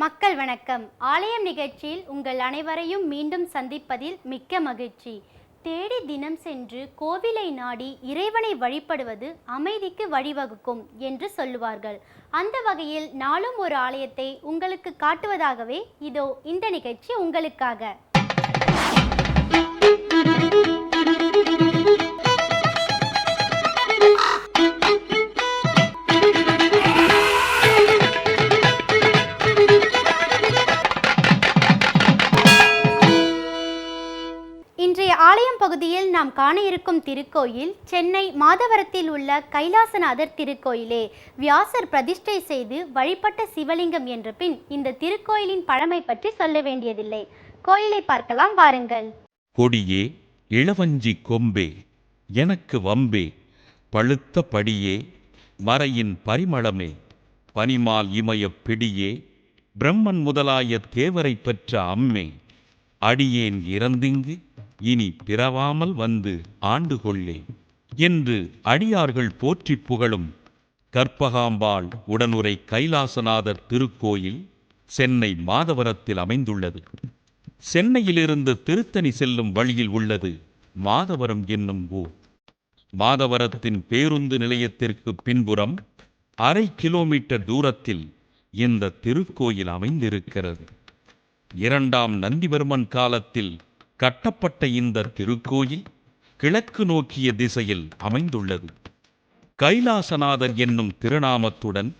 மக்கள் வணக்கம். ஆலயம் நிகழ்ச்சியில் உங்கள் அனைவரையும் மீண்டும் சந்திப்பதில் மிக்க மகிழ்ச்சி. தேடி தினம் சென்று கோவிலை நாடி இறைவனை வழிபடுவது அமைதிக்கு வழிவகுக்கும் என்று சொல்லுவார்கள். அந்த வகையில் நாளும் ஒரு ஆலயத்தை உங்களுக்கு காட்டுவதாகவே இதோ இந்த நிகழ்ச்சி உங்களுக்காக. பகுதியில் நாம் காண இருக்கும் திருக்கோயில் சென்னை மாதவரத்தில் உள்ள கைலாசநாதர் திருக்கோயிலே. வியாசர் பிரதிஷ்டை செய்து வழிபட்ட சிவலிங்கம் என்ற பின் இந்த திருக்கோயிலின் பழமை பற்றி சொல்ல வேண்டியதில்லை. கோயிலை பார்க்கலாம் வாருங்கள். கொடியே இளவஞ்சி கொம்பே எனக்கு வம்பே பழுத்த படியே மறையின் பரிமளமே பனிமால் இமய பிடியே பிரம்மன் முதலாய தேவரை பெற்ற அம்மே அடியேன் இறந்திங்கு இனி பிறவாமல் வந்து ஆண்டு கொள்ளே என்று அடியார்கள் போற்றிப் புகழும் கற்பகாம்பாள் உடனுரை கைலாசநாதர் திருக்கோயில் சென்னை மாதவரத்தில் அமைந்துள்ளது. சென்னையிலிருந்து திருத்தணி செல்லும் வழியில் உள்ளது மாதவரம் என்னும் ஊர். மாதவரத்தின் பேருந்து நிலையத்திற்கு பின்புறம் அரை கிலோமீட்டர் தூரத்தில் இந்த திருக்கோயில் அமைந்திருக்கிறது. இரண்டாம் நந்திவர்மன் காலத்தில் கட்டப்பட்ட இந்த திருக்கோயில் கிழக்கு நோக்கிய திசையில் அமைந்துள்ளது. கைலாசநாதர் என்னும் திருநாமத்துடன்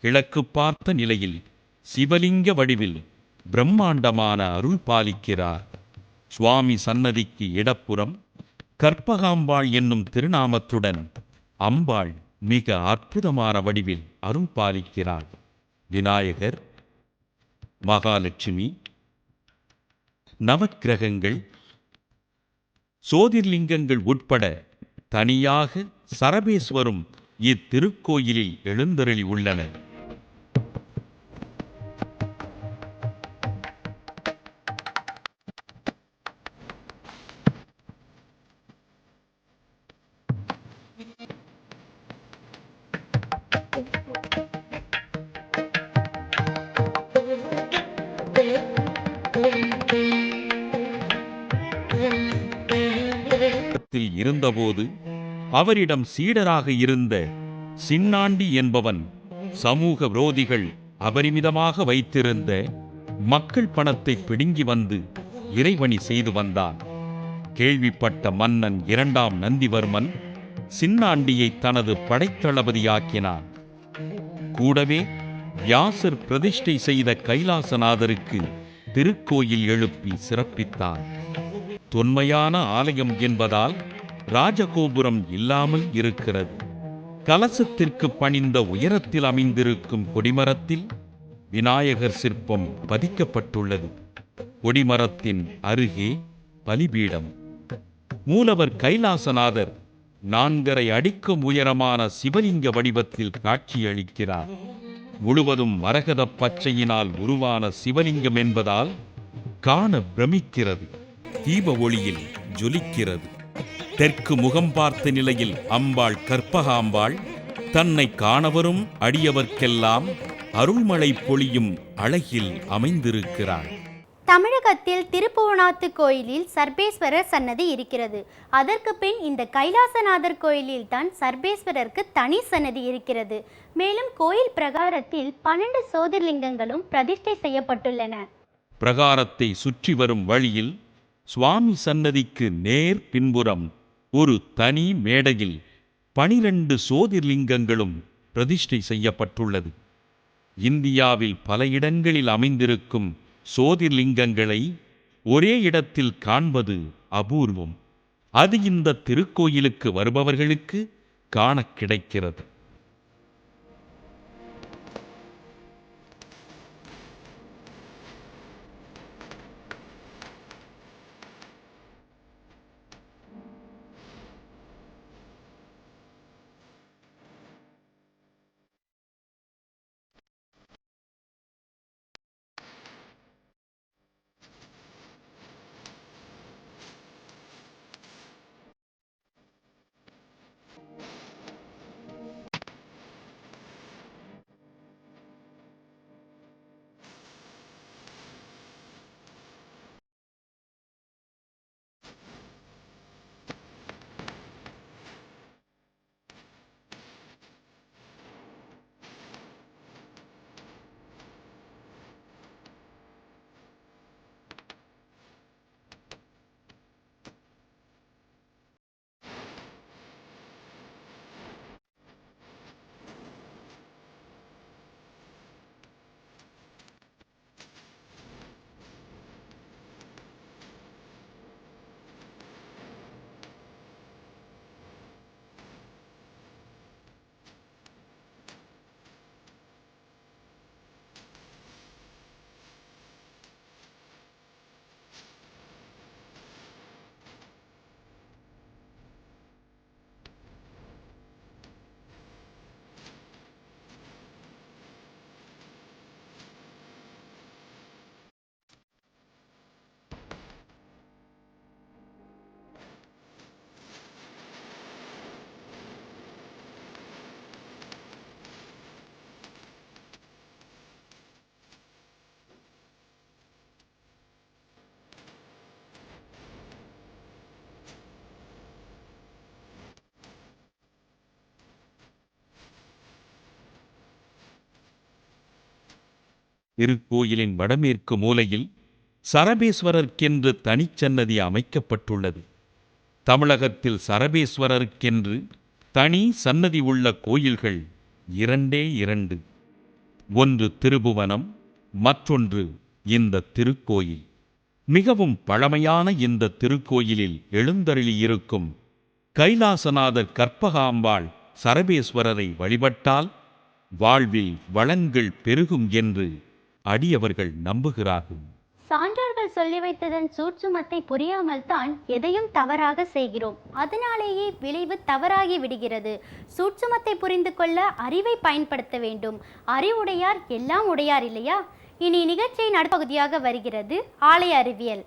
கிழக்கு பார்த்த நிலையில் சிவலிங்க வடிவில் பிரம்மாண்டமான அருள் பாலிக்கிறார். சுவாமி சன்னதிக்கு இடப்புறம் கற்பகாம்பாள் என்னும் திருநாமத்துடன் அம்பாள் மிக அற்புதமான வடிவில் அருள் பாலிக்கிறாள். விநாயகர் மகாலட்சுமி நவக்கிரகங்கள் சோதிர்லிங்கங்கள் உட்பட தனியாக சரபேஸ்வரும் இத்திருக்கோயிலில் எழுந்தருளி உள்ளன அவரிடம் சீடராக இருந்த சின்னாண்டி என்பவன் சமூக விரோதிகள் அபரிமிதமாக வைத்திருந்த மக்கள் பணத்தை பிடுங்கி வந்து இறைவணி செய்து வந்தான். கேள்விப்பட்ட மன்னன் இரண்டாம் நந்திவர்மன் சின்னாண்டியை தனது படைத்தளபதியாக்கினான். கூடவே வியாசர் பிரதிஷ்டை செய்த கைலாசநாதருக்கு திருக்கோயில் எழுப்பி சிறப்பித்தான். தொன்மையான ஆலயம் என்பதால் ராஜகோபுரம் இல்லாமல் இருக்கிறது. கலசத்திற்கு பணிந்த உயரத்தில் அமைந்திருக்கும் கொடிமரத்தில் விநாயகர் சிற்பம் பதிக்கப்பட்டுள்ளது. கொடிமரத்தின் அருகே பலிபீடம். மூலவர் கைலாசநாதர் நான்கரை அடிக்கும் உயரமான சிவலிங்க வடிவத்தில் காட்சியளிக்கிறார். முழுவதும் மரகத பச்சையினால் உருவான சிவலிங்கம் என்பதால் காண பிரமிக்கிறது. தீப ஒளியில் ஜொலிக்கிறது. தெற்கு முகம் பார்த்த நிலையில் அம்பாள் கற்பகாம்பாள் தன்னை காணவரும் அடியவர்க்கெல்லாம் அருள்மழை பொழியும் அழகில் அமைந்திருக்கிறாள். தமிழகத்தில் திருப்புவனாத்து கோயிலில் சர்பேஸ்வரர் சன்னதி இருக்கிறது. அதற்கு பின் இந்த கைலாசநாதர் கோயிலில் தான் சர்பேஸ்வரருக்கு தனி சன்னதி இருக்கிறது. மேலும் கோயில் பிரகாரத்தில் பன்னெண்டு சோதிர்லிங்கங்களும் பிரதிஷ்டை செய்யப்பட்டுள்ளன. பிரகாரத்தை சுற்றி வரும் வழியில் சுவாமி சன்னதிக்கு நேர் பின்புறம் ஒரு தனி மேடையில் பனிரெண்டு சோதிர்லிங்கங்களும் பிரதிஷ்டை செய்யப்பட்டுள்ளது. இந்தியாவில் பல இடங்களில் அமைந்திருக்கும் சோதிர்லிங்கங்களை ஒரே இடத்தில் காண்பது அபூர்வம். அது இந்த திருக்கோயிலுக்கு வருபவர்களுக்கு காணக் கிடைக்கிறது. திருக்கோயிலின் வடமேற்கு மூலையில் சரபேஸ்வரர்க்கென்று தனிச்சன்னதி அமைக்கப்பட்டுள்ளது. தமிழகத்தில் சரபேஸ்வரருக்கென்று தனி சன்னதி உள்ள கோயில்கள் இரண்டே இரண்டு. ஒன்று திருபுவனம் மற்றொன்று இந்த திருக்கோயில். மிகவும் பழமையான இந்த திருக்கோயிலில் எழுந்தருளியிருக்கும் கைலாசநாதர் கற்பகாம்பாள் சரபேஸ்வரரை வழிபட்டால் வாழ்வில் வளங்கள் பெருகும் என்று அடியவர்கள் நம்புகிறார்கள். சான்றோர்கள் சொல்லி வைத்ததன் சூட்சுமத்தை புரியாமல் தான் எதையும் தவறாக செய்கிறோம். அதனாலேயே விளைவு தவறாகி விடுகிறது. சூட்சுமத்தை புரிந்து கொள்ள அறிவை பயன்படுத்த வேண்டும். அறிவுடையார் எல்லாம் உடையார் இல்லையா? இனி நிகழ்ச்சியின் நடுப்பகுதியாக வருகிறது ஆலய அறிவியல்.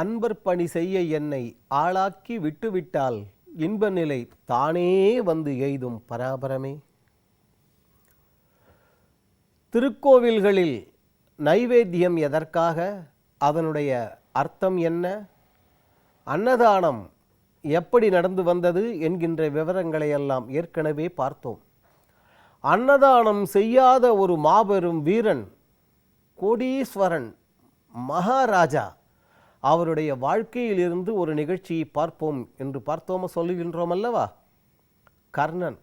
அன்பர் பணி செய்ய என்னை ஆளாக்கி விட்டுவிட்டால் இன்ப நிலை தானே வந்து எய்தும் பராபரமே. திருக்கோவில்களில் நைவேத்தியம் எதற்காக? அதனுடைய அர்த்தம் என்ன? அன்னதானம் எப்படி நடந்து வந்தது என்கின்ற விவரங்களை எல்லாம் ஏற்கனவே பார்த்தோம். அன்னதானம் செய்யாத ஒரு மாபெரும் வீரன் கோடீஸ்வரன் மகாராஜா அவருடைய வாழ்க்கையிலிருந்து ஒரு நிகழ்ச்சியை பார்ப்போம் என்று பார்த்தோம சொல்லுகின்றோம் அல்லவா? கர்ணன்.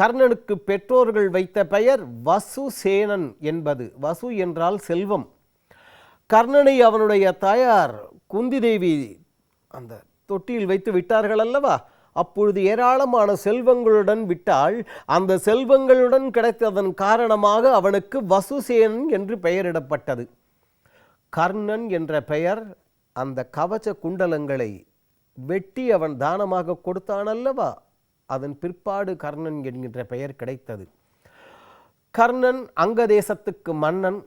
கர்ணனுக்கு பெற்றோர்கள் வைத்த பெயர் வசுசேனன் என்பது. வசு என்றால் செல்வம். கர்ணனை அவனுடைய தாயார் குந்தி தேவி அந்த தொட்டியில் வைத்து விட்டார்கள் அல்லவா? அப்பொழுது ஏராளமான செல்வங்களுடன் விட்டால் அந்த செல்வங்களுடன் கிடைத்ததன் காரணமாக அவனுக்கு வசுசேனன் என்று பெயரிடப்பட்டது. கர்ணன் என்ற பெயர் அந்த கவச்ச குண்டலங்களை வெட்டி அவன் தானமாக கொடுத்தான் அல்லவா? அதன் பிற்பாடு கர்ணன் என்கின்ற பெயர் கிடைத்தது. கர்ணன் அங்க தேசத்துக்கு மன்னன்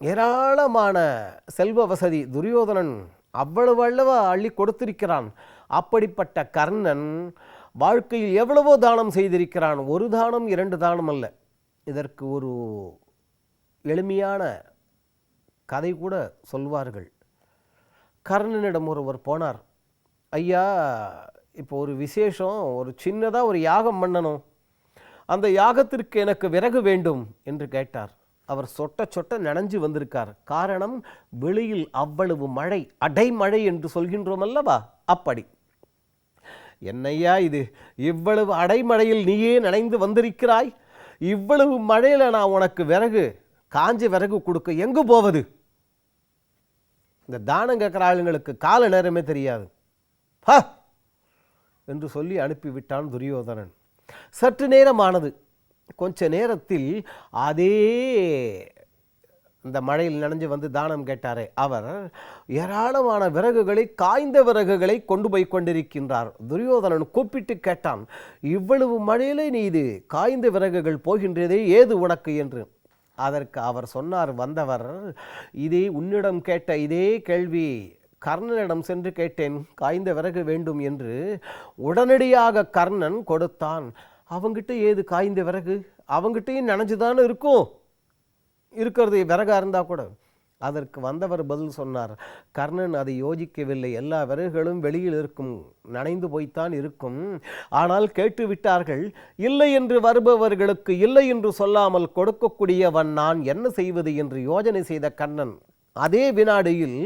ஏராளமான செல்வ வசதி துரியோதனன் அவ்வளவு அல்லவா அள்ளி கொடுத்திருக்கிறான். அப்படிப்பட்ட கர்ணன் வாழ்க்கையில் எவ்வளவோ தானம் செய்திருக்கிறான். ஒரு தானம் இரண்டு தானம் அல்ல. இதற்கு ஒரு எளிமையான கதை கூட சொல்வார்கள். கர்ணனிடம் ஒருவர் போனார். ஐயா இப்போ ஒரு விசேஷம் ஒரு சின்னதாக ஒரு யாகம் பண்ணணும். அந்த யாகத்திற்கு எனக்கு விறகு வேண்டும் என்று கேட்டார். அவர் சொட்ட சொட்ட நனைஞ்சு வந்திருக்கார். காரணம் வெளியில் அவ்வளவு மழை அடைமழை என்று சொல்கின்றோம் அல்லவா அப்படி. என்னையா இது? இவ்வளவு அடைமழையில் நீயே நனைந்து வந்திருக்கிறாய்? இவ்வளவு மழையில் நான் உனக்கு விறகு காஞ்ச விறகு கொடுக்க எங்கு போவது? இந்த தானம் கேட்குற ஆளுங்களுக்கு கால நேரமே தெரியாது. ஹ! என்று சொல்லி அனுப்பிவிட்டான் துரியோதனன். சற்று நேரமானது. கொஞ்ச நேரத்தில் அதே இந்த மழையில் நனைஞ்சு வந்து தானம் கேட்டாரே. அவர் ஏராளமான விறகுகளை காய்ந்த விறகுகளை கொண்டு போய் கொண்டிருக்கின்றார். துரியோதனன் கூப்பிட்டு கேட்டான் இவ்வளவு மழையிலே நீ இது காய்ந்த விறகுகள் போகின்றதே ஏது உனக்கு? என்று. அதற்கு அவர் சொன்னார் வந்தவர் இதே உன்னிடம் கேட்ட இதே கேள்வி கர்ணனிடம் சென்று கேட்டேன் காய்ந்த விறகு வேண்டும் என்று உடனடியாக கர்ணன் கொடுத்தான். அவங்கிட்ட ஏது காய்ந்த விறகு? அவங்கிட்டையும் நனைஞ்சுதானே இருக்கும். இருக்கிறது விறகாக இருந்தால் கூட. அதற்கு வந்தவர் பதில் சொன்னார் கர்ணன் அதை யோசிக்கவில்லை. எல்லா விறகுகளும் வெளியில் இருக்கும் நனைந்து போய்த்தான் இருக்கும். ஆனால் கேட்டுவிட்டார்கள் இல்லை என்று வருபவர்களுக்கு இல்லை என்று சொல்லாமல் கொடுக்கக்கூடியவன் நான் என்ன செய்வது? என்று யோஜனை செய்த கண்ணன் அதே வினாடியில்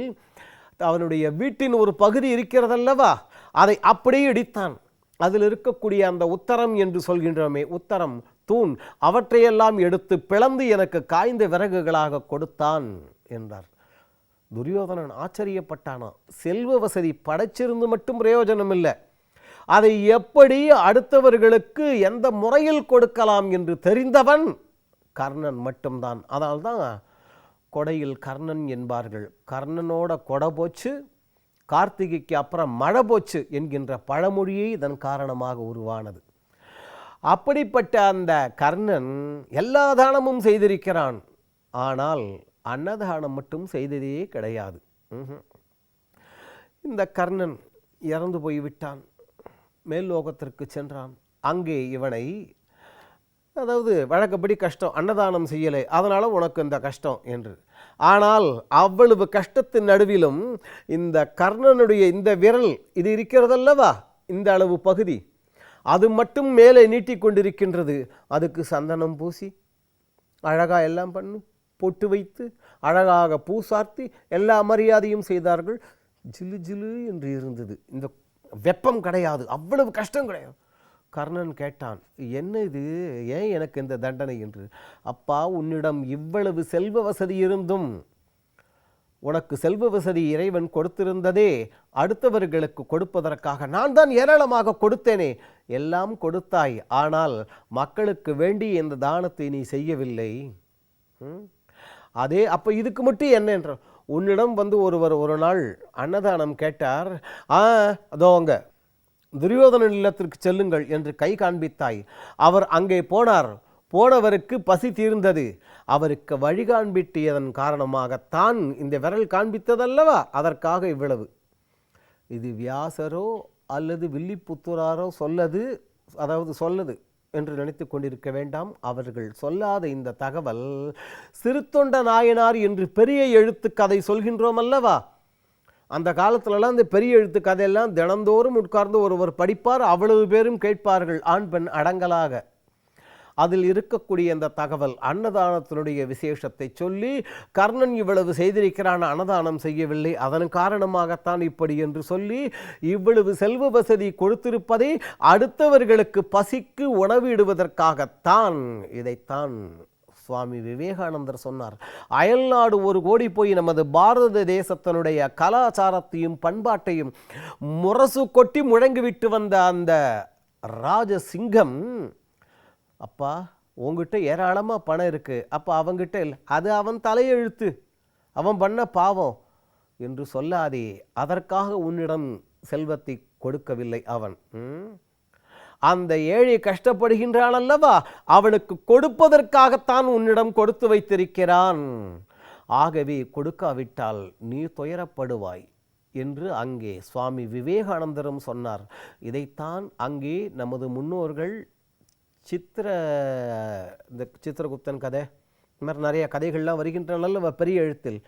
அவனுடைய வீட்டின் ஒரு பகுதி இருக்கிறதல்லவா? அதை அப்படியே இடித்தான். அதில் இருக்கக்கூடிய அந்த உத்தரம் என்று சொல்கின்றோமே உத்தரம் தூண் அவற்றையெல்லாம் எடுத்து பிளந்து எனக்கு காய்ந்த விறகுகளாக கொடுத்தான். என்றார். துரியோதனன் ஆச்சரியப்பட்டானா? செல்வ வசதி படைச்சிருந்து மட்டும் பிரயோஜனம் இல்லை அதை எப்படி அடுத்தவர்களுக்கு எந்த முறையில் கொடுக்கலாம் என்று தெரிந்தவன் கர்ணன் மட்டும்தான். அதனால்தான் கொடையில் கர்ணன் என்பார்கள். கர்ணனோட கொடை போச்சு கார்த்திகைக்கு அப்புறம் மழை போச்சு என்கின்ற பழமொழியே இதன் காரணமாக உருவானது. அப்படிப்பட்ட அந்த கர்ணன் எல்லா தானமும் செய்திருக்கிறான். ஆனால் அன்னதானம் மட்டும் செய்ததே கிடையாது. இந்த கர்ணன் இறந்து போய்விட்டான். மேல்லோகத்திற்கு சென்றான். அங்கே இவனை அதாவது வழக்கப்படி கஷ்டம் அன்னதானம் செய்யலை. அதனால் உனக்கு இந்த கஷ்டம் என்று. ஆனால் அவ்வளவு கஷ்டத்தின் நடுவிலும் இந்த கர்ணனுடைய இந்த விரல் இது இருக்கிறதல்லவா? இந்த அளவு பகுதி. அது மட்டும் மேலே நீட்டிக் கொண்டிருக்கின்றது அதுக்கு சந்தனம் பூசி அழகாக எல்லாம் பண்ணு. பொட்டு வைத்து அழகாக பூசார்த்தி எல்லா மரியாதையும் செய்தார்கள். ஜிலு ஜிலு என்று இருந்தது. இந்த வெப்பம் கிடையாது. அவ்வளவு கஷ்டம் கிடையாது. கர்ணன் கேட்டான் என்ன இது? ஏன் எனக்கு இந்த தண்டனை? என்று. அப்பா உன்னிடம் இவ்வளவு செல்வ வசதி இருந்தும் உனக்கு செல்வ வசதி இறைவன் கொடுத்திருந்ததே அடுத்தவர்களுக்கு கொடுப்பதற்காக நான் தான் ஏராளமாக கொடுத்தேனே. எல்லாம் கொடுத்தாய். ஆனால் மக்களுக்கு வேண்டி இந்த தானத்தை நீ செய்யவில்லை. ம்? அதே அப்போ இதுக்கு மட்டும் என்ன என்ற உன்னிடம் வந்து ஒருவர் ஒரு நாள் அன்னதானம் கேட்டார். ஆ அதோ அங்க. துரியோதன இல்லத்திற்கு செல்லுங்கள் என்று கை காண்பித்தாய். அவர் அங்கே போனார். போனவருக்கு பசி தீர்ந்தது. அவருக்கு வழி காண்பிட்டியதன் காரணமாகத்தான் இந்த விரல் காண்பித்ததல்லவா? அதற்காக இவ்வளவு. இது வியாசரோ அல்லது வில்லிபுத்தூராரோ சொல்லது அதாவது சொல்லது. என்று நினைத்து கொண்டிருக்க வேண்டாம். அவர்கள் சொல்லாத இந்த தகவல் சிறுத்தொண்ட நாயனார் என்று பெரிய எழுத்து கதை சொல்கின்றோம் அல்லவா? அந்த காலத்துலலாம் இந்த பெரிய எழுத்து கதையெல்லாம் தினந்தோறும் உட்கார்ந்து ஒருவர் படிப்பார் அவ்வளவு பேரும் கேட்பார்கள் ஆண் பெண் அடங்கலாக. அதில் இருக்கக்கூடிய அந்த தகவல் அன்னதானத்தினுடைய விசேஷத்தை சொல்லி கர்ணன் இவ்வளவு செய்திருக்கிறான் அன்னதானம் செய்யவில்லை அதன் காரணமாகத்தான் இப்படி என்று சொல்லி இவ்வளவு செல்வ வசதி கொடுத்திருப்பதை அடுத்தவர்களுக்கு பசிக்கு உணவிடுவதற்காகத்தான் இதைத்தான் சுவாமி விவேகானந்தர் சொன்னார். அயல்நாடு ஒரு கோடி போய் நமது பாரத தேசத்தினுடைய கலாச்சாரத்தையும் பண்பாட்டையும் முரசு கொட்டி முழங்கிவிட்டு வந்த அந்த ராஜசிங்கம் அப்பா உங்ககிட்ட ஏராளமாக பணம் இருக்குது அப்போ அவங்கிட்ட இல்லை அது அவன் தலையெழுத்து. அவன் பண்ண பாவம் என்று சொல்லாதே அதற்காக உன்னிடம் செல்வத்தை கொடுக்கவில்லை அவன். ம்? அந்த ஏழை கஷ்டப்படுகின்றான் அல்லவா? அவனுக்கு கொடுப்பதற்காகத்தான் உன்னிடம் கொடுத்து வைத்திருக்கிறான். ஆகவே கொடுக்காவிட்டால் நீ துயரப்படுவாய் என்று அங்கே சுவாமி விவேகானந்தரும் சொன்னார். இதைத்தான் அங்கே நமது முன்னோர்கள் சித்திர இந்த சித்திரகுப்தன் கதை இந்த மாதிரி நிறைய கதைகள்லாம் வருகின்றன அல்லவா பெரிய எழுத்தில்.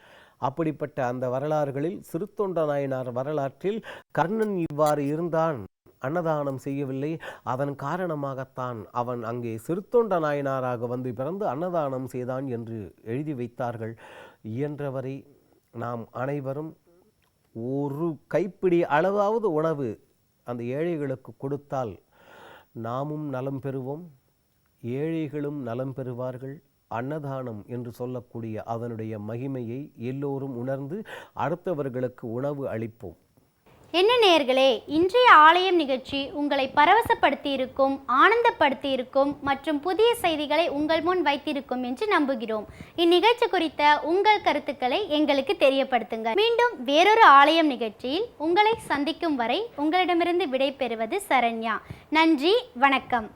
அப்படிப்பட்ட அந்த வரலாறுகளில் சிறுத்தொண்ட நாயனார் வரலாற்றில் கர்ணன் இவ்வாறு இருந்தான் அன்னதானம் செய்யவில்லை. அதன் காரணமாகத்தான் அவன் அங்கே சிறுத்தொண்ட நாயனாராக வந்து பிறந்து அன்னதானம் செய்தான் என்று எழுதி வைத்தார்கள். இயன்றவரை நாம் அனைவரும் ஒரு கைப்பிடி அளவாவது உணவு அந்த ஏழைகளுக்கு கொடுத்தால் நாமும் நலம் பெறுவோம் ஏழைகளும் நலம் பெறுவார்கள் அன்னதானம் என்று சொல்லக்கூடிய அதனுடைய மகிமையை எல்லோரும் உணர்ந்து அடுத்தவர்களுக்கு உணவு அளிப்போம். என்ன நேயர்களே இன்றைய ஆலயம் நிகழ்ச்சி உங்களை பரவசப்படுத்தி இருக்கும் மற்றும் புதிய செய்திகளை உங்கள் முன் வைத்திருக்கும் என்று நம்புகிறோம். இந்நிகழ்ச்சி குறித்த உங்கள் கருத்துக்களை எங்களுக்கு தெரியப்படுத்துங்கள். மீண்டும் வேறொரு ஆலயம் நிகழ்ச்சியில் உங்களை சந்திக்கும் வரை உங்களிடமிருந்து விடை பெறுவது சரண்யா. நன்றி வணக்கம்.